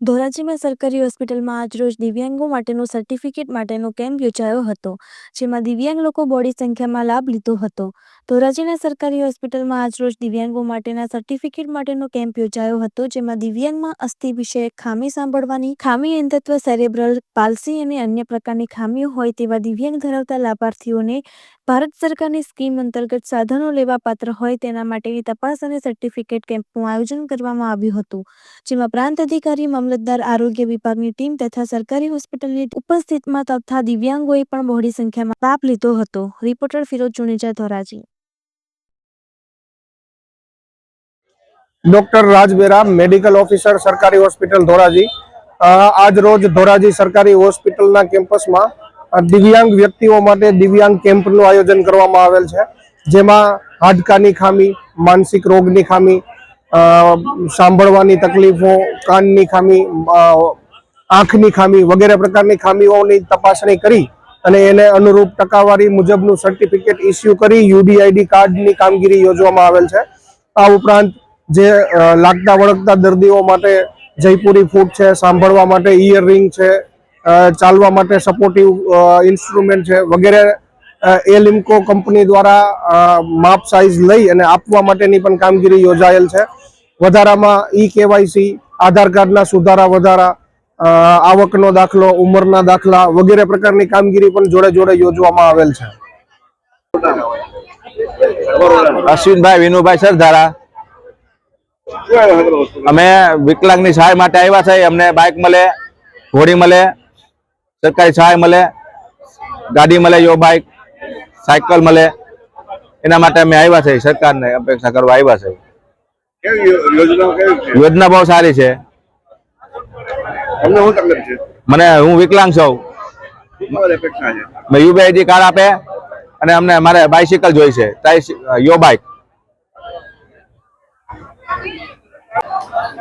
ધોરાજીમાં સરકારી હોસ્પિટલમાં આજરોજ દિવ્યાંગો માટેનો સર્ટિફિકેટ માટેનો કેમ્પ યોજાયો હતો, જેમાં દિવ્યાંગ લોકો બોડી સંખ્યામાં લાભ લીધો હતો. ધોરાજીના સરકારી હોસ્પિટલમાં આજરોજ દિવ્યાંગો માટેના સર્ટિફિકેટ માટેનો કેમ્પ યોજાયો હતો, જેમાં દિવ્યાંગમાં અસ્થિ વિષયક ખામી સાંભળવાની, ખામી અંધત્વ, સેરેબ્રલ પાલસી અને અન્ય પ્રકારની ખામીઓ હોય તેવા દિવ્યાંગ ધરાવતા લાભાર્થીઓને ભારત સરકારની સ્કીમ અંતર્ગત સાધનો લેવા પાત્ર હોય તેના માટેની તપાસ અને સર્ટિફિકેટ કેમ્પનું આયોજન કરવામાં આવ્યું હતું, જેમાં પ્રાંત અધિકારી મામલતદાર આરોગ્ય વિભાગની ટીમ તથા સરકારી હોસ્પિટલની ઉપસ્થિતમાં તથા દિવ્યાંગોએ પણ બહોળી સંખ્યામાં લાભ લીધો હતો. Reporter Firoz Juneja Dhoraji. Doctor Rajbera medical officer, સરકારી હોસ્પિટલ ધોરાજી. આજ રોજ ધોરાજી સરકારી હોસ્પિટલના કેમ્પસમાં દિવ્યાંગ વ્યક્તિઓ માટે દિવ્યાંગ કેમ્પનું આયોજન કરવામાં આવેલ છે. જેમાં હાડકાની ખામી, માનસિક રોગની ખામી સાંભળવાની તકલીફો, કાનની ખામી આંખની ખામી વગેરે પ્રકારની ખામીઓની તપાસણી કરી અને એને અનુરૂપ ટકાવારી મુજબનું સર્ટિફિકેટ ઇસ્યુ કરી યુડીઆઈડી કાર્ડની કામગીરી યોજવામાં આવેલ છે. આ ઉપરાંત જે લાગતા વળગતા દર્દીઓ માટે જયપુરી ફૂટ છે, સાંભળવા માટે ઇયર રિંગ છે ચાલવા માટે સપોર્ટિવ ઇન્સ્ટ્રુમેન્ટ છે વગેરે એ લિમ્કો કંપની દ્વારા માપ સાઇઝ લઈ અને આપવા માટેની પણ કામગીરી યોજાયેલ છે. વધારામાં ઈ કેવાયસી આધાર કાર્ડના સુધારા વધારા આવકનો દાખલો, ઉંમરના દાખલા વગેરે પ્રકારની કામગીરી પણ જોડે જોડે યોજવામાં આવેલ છે. અશ્વિનભાઈ, વિનુભાઈ સરધારા. અમે વિકલાંગની સહાય માટે આવ્યા છે. અમને બાઇક મળે, ઘોડી મળે, સરકારી સહાય મળે, ગાડી મળે, યો બાઇક, સાયકલ મળે. એના માટે અમે આવ્યા છે. સરકારને અપેક્ષા કરવા આવ્યા છે. યોજના બહુ સારી છે. મને હું વિકલાંગ છું. યુબીઆઈડી કાર્ડ આપે અને અમને મારે બાઇસિકલ જોઈ છે. યો બાઇક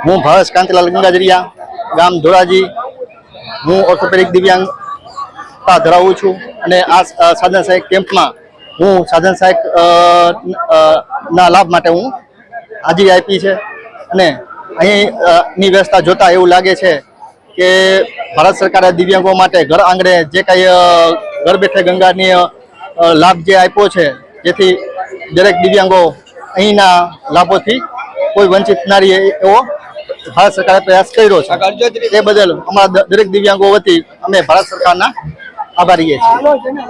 હું ભરસ કાંતિલાલ ગંગાજરિયા ગામ ધોરાજી. હું ઓર્થોપેડિક દિવ્યાંગતા ધરાવું છું અને આ સાધન સહાયક કેમ્પમાં હું સાધન સહાયક ના લાભ માટે હું હાજરી આપી છે. અને અહીંની વ્યવસ્થા જોતા એવું લાગે છે કે ભારત સરકારે દિવ્યાંગો માટે ઘર આંગણે જે કાંઈ ઘર બેઠે ગંગાની લાભ જે આપ્યો છે, જેથી દરેક દિવ્યાંગો અહીંના લાભોથી કોઈ વંચિત ના રહે એવો ભારત સરકારે પ્રયાસ કર્યો છે. એ બદલ અમારા દરેક દિવ્યાંગો વતી અમે ભારત સરકારના આભારીએ છીએ.